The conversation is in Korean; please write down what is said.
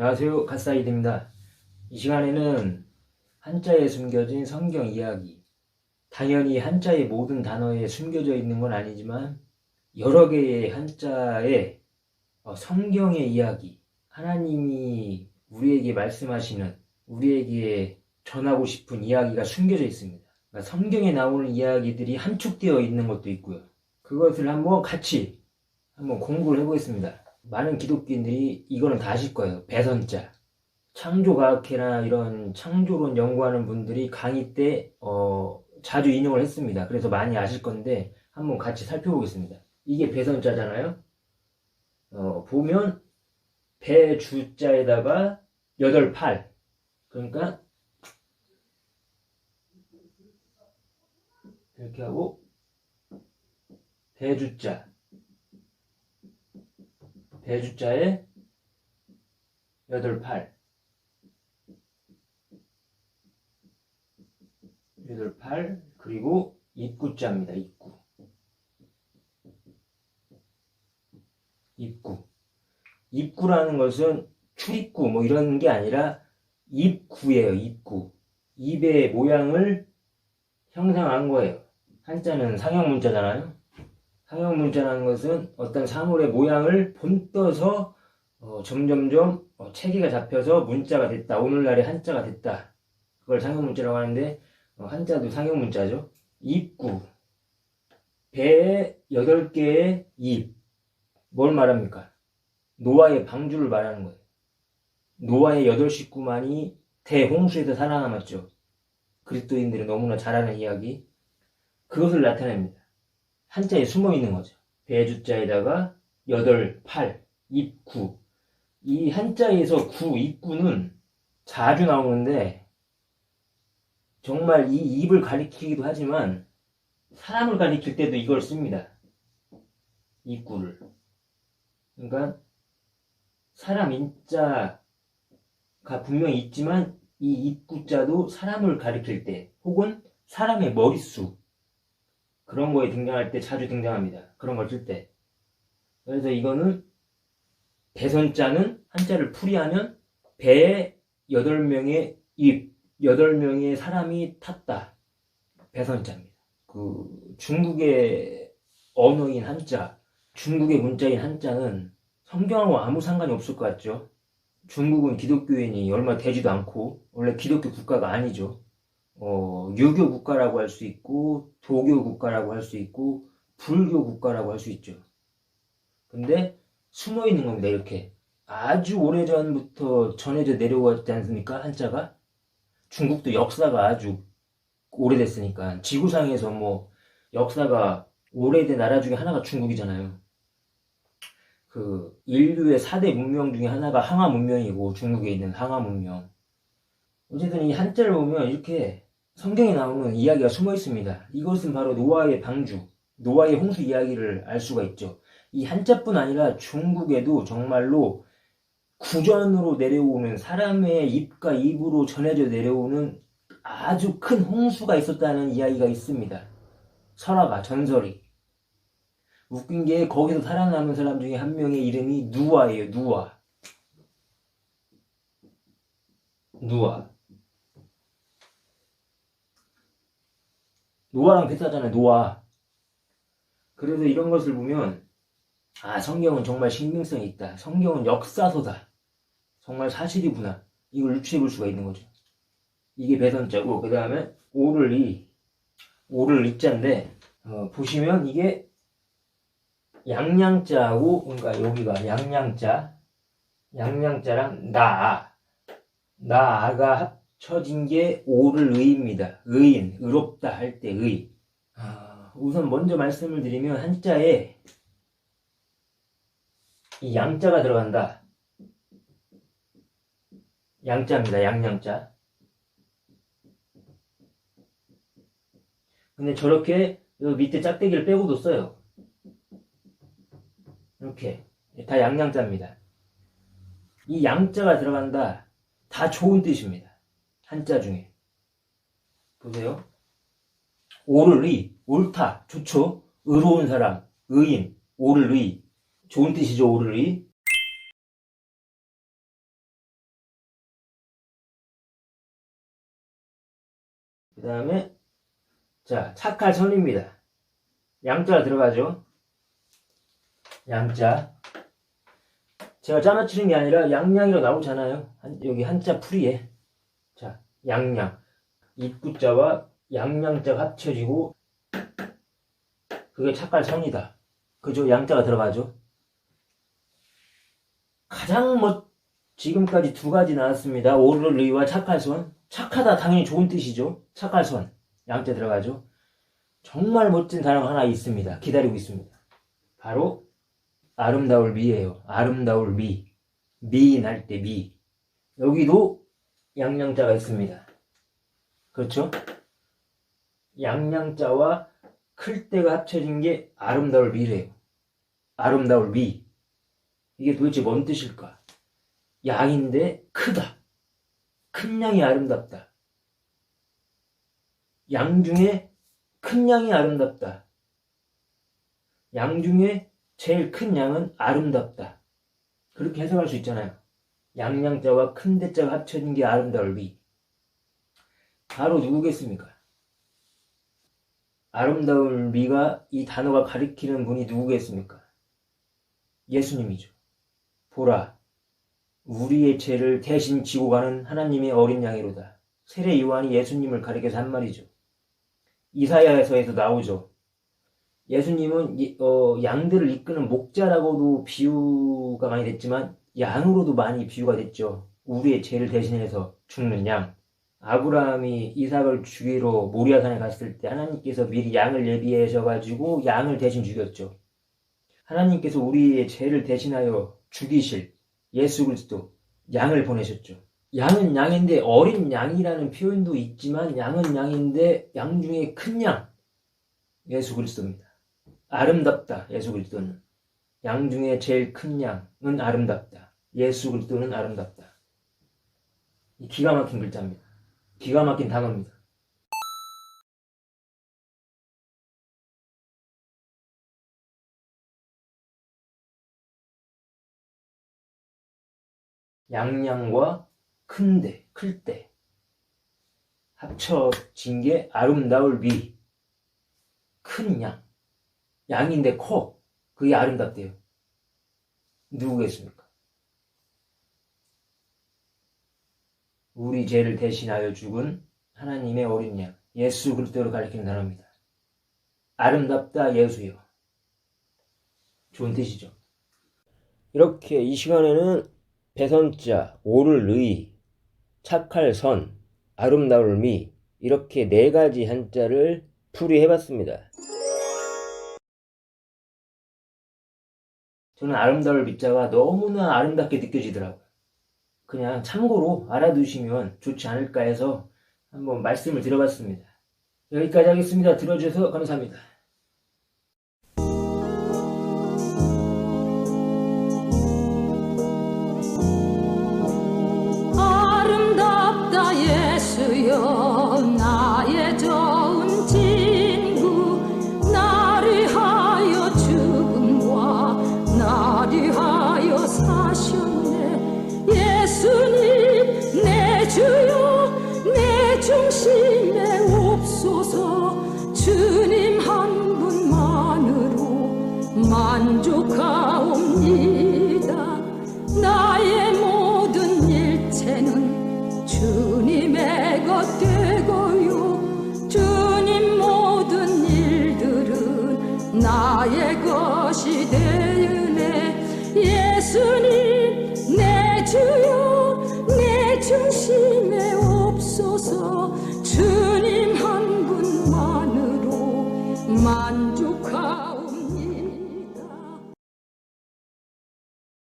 안녕하세요. 갓사이드입니다. 이 시간에는 한자에 숨겨진 성경 이야기. 당연히 한자의 모든 단어에 숨겨져 있는 건 아니지만 여러 개의 한자에 어, 성경의 이야기, 하나님이 우리에게 말씀하시는, 우리에게 전하고 싶은 이야기가 숨겨져 있습니다. 그러니까 성경에 나오는 이야기들이 함축되어 있는 것도 있고요. 그것을 한번 같이 한번 공부를 해보겠습니다. 많은 기독교인들이 이거는 다 아실 거예요. 배선자. 창조과학회나 이런 창조론 연구하는 분들이 강의 때, 어, 자주 인용을 했습니다. 그래서 많이 아실 건데, 한번 같이 살펴보겠습니다. 이게 배선자잖아요? 어, 보면, 배주자에다가 8, 8. 그러니까, 이렇게 하고, 배주자. 배주자에 8, 8. 8, 8. 그리고 입구자입니다. 입구. 입구. 입구라는 것은 출입구 뭐 이런 게 아니라 입구예요. 입구. 입의 모양을 형상한 거예요. 한자는 상형 문자잖아요. 상형 문자라는 것은 어떤 사물의 모양을 본떠서 어, 점점점 어, 체계가 잡혀서 문자가 됐다. 오늘날의 한자가 됐다. 그걸 상형 문자라고 하는데 어, 한자도 상형 문자죠. 입구. 배에 8개의 입. 뭘 말합니까? 노아의 방주를 말하는 거예요. 노아의 여덟 식구만이 대홍수에서 살아남았죠. 그리스도인들이 너무나 잘 아는 이야기. 그것을 나타냅니다. 한자에 숨어 있는 거죠. 배주자에다가 여덟, 팔, 입구. 이 한자에서 구, 입구는 자주 나오는데 정말 이 입을 가리키기도 하지만 사람을 가리킬 때도 이걸 씁니다. 입구를. 그러니까 사람 인자가 분명히 있지만 이 입구자도 사람을 가리킬 때 혹은 사람의 머릿수 그런 거에 등장할 때 자주 등장합니다. 그런 걸 쓸 때. 그래서 이거는 배선자는 한자를 풀이하면 배에 8명의 입, 8명의 사람이 탔다. 배선자입니다. 그 중국의 언어인 한자, 중국의 문자인 한자는 성경하고 아무 상관이 없을 것 같죠. 중국은 기독교인이 얼마 되지도 않고 원래 기독교 국가가 아니죠. 어, 유교 국가라고 할 수 있고 도교 국가라고 할 수 있고 불교 국가라고 할 수 있죠. 근데 숨어 있는 겁니다. 이렇게 아주 오래전부터 전해져 내려왔지 않습니까? 한자가 중국도 역사가 아주 오래됐으니까 지구상에서 뭐 역사가 오래된 나라 중에 하나가 중국이잖아요. 그 인류의 4대 문명 중에 하나가 항하 문명이고 중국에 있는 항하 문명. 어쨌든 이 한자를 보면 이렇게 성경에 나오는 이야기가 숨어 있습니다. 이것은 바로 노아의 방주, 노아의 홍수 이야기를 알 수가 있죠. 이 한자뿐 아니라 중국에도 정말로 구전으로 내려오는 사람의 입과 입으로 전해져 내려오는 아주 큰 홍수가 있었다는 이야기가 있습니다. 설화가 전설이. 웃긴 게 거기서 살아남은 사람 중에 한 명의 이름이 누아예요. 누아. 누아. 노아랑 비슷하잖아요. 노아. 그래서 이런 것을 보면 아 성경은 정말 신빙성이 있다. 성경은 역사서다. 정말 사실이구나. 이걸 유추해 볼 수가 있는 거죠. 이게 배선자고 그 다음에 오를 이 오를 이자인데 어, 보시면 이게 양양자하고 그러니까 여기가 양양자 양양자랑 나 나가 합 쳐진 게 오를 의입니다. 의인 의롭다 할 때 의. 아, 우선 먼저 말씀을 드리면 한자에 이 양자가 들어간다. 양자입니다. 양양자. 근데 저렇게 요 밑에 짝대기를 빼고도 써요. 이렇게 다 양양자입니다. 이 양자가 들어간다. 다 좋은 뜻입니다. 한자 중에. 보세요. 오를리 옳다 좋죠. 의로운 사람 의인 오를리 좋은 뜻이죠 오를리. 그 다음에 자 착할 선입니다. 양자 들어가죠. 양자. 제가 짜맞추는 게 아니라 양양이라고 나오잖아요. 한, 여기 한자 풀이에. 자, 양양. 입구자와 양양자가 합쳐지고 그게 착할 선이다. 그죠? 양자가 들어가죠. 가장 뭐 지금까지 두 가지 나왔습니다. 오르르이와 착할 선. 착하다 당연히 좋은 뜻이죠. 착할 선. 양자 들어가죠. 정말 멋진 단어가 하나 있습니다. 기다리고 있습니다. 바로 아름다울 미예요. 아름다울 미. 미인 할 때 미. 여기도 양양자가 있습니다. 그렇죠? 양양자와 클 때가 합쳐진 게 아름다울 미래요. 아름다울 미. 이게 도대체 뭔 뜻일까? 양인데 크다. 큰 양이 아름답다. 양 중에 큰 양이 아름답다. 양 중에 제일 큰 양은 아름답다. 그렇게 해석할 수 있잖아요. 양양자와 큰 대자가 합쳐진 게 아름다울 미. 바로 누구겠습니까? 아름다울 미가 이 단어가 가리키는 분이 누구겠습니까? 예수님이죠. 보라, 우리의 죄를 대신 지고 가는 하나님의 어린 양이로다. 세례 요한이 예수님을 가리켜서 한 말이죠. 이사야에서에도 나오죠. 예수님은 이- 어, 양들을 이끄는 목자라고도 비유가 많이 됐지만 양으로도 많이 비유가 됐죠. 우리의 죄를 대신해서 죽는 양. 아브라함이 이삭을 죽이러 모리아산에 갔을 때 하나님께서 미리 양을 예비하셔가지고 양을 대신 죽였죠. 하나님께서 우리의 죄를 대신하여 죽이실 예수 그리스도 양을 보내셨죠. 양은 양인데 어린 양이라는 표현도 있지만 양은 양인데 양 중에 큰 양 예수 그리스도입니다. 아름답다 예수 그리스도는 양 중에 제일 큰 양은 아름답다. 예수 그리스도는 아름답다. 이 기가 막힌 글자입니다. 기가 막힌 단어입니다. 양양과 큰데, 클 때 합쳐진 게 아름다울 미. 큰 양. 양인데 커. 그게 아름답대요. 누구겠습니까? 우리 죄를 대신하여 죽은 하나님의 어린 양, 예수 그리스도를 가리키는 단어입니다. 아름답다 예수여. 좋은 뜻이죠. 이렇게 이 시간에는 배선자, 오를 의, 착할 선, 아름다울 미 이렇게 네 가지 한자를 풀이해봤습니다. 저는 아름다울 미자가 너무나 아름답게 느껴지더라고요. 그냥 참고로 알아두시면 좋지 않을까 해서 한번 말씀을 드려봤습니다. 여기까지 하겠습니다. 들어주셔서 감사합니다. 만족하옵니다. 나의 모든 일체는 주님의 것 되고요. 주님 모든 일들은 나의 것이 되으네. 예수님 내 주여 내 중심에 옵소서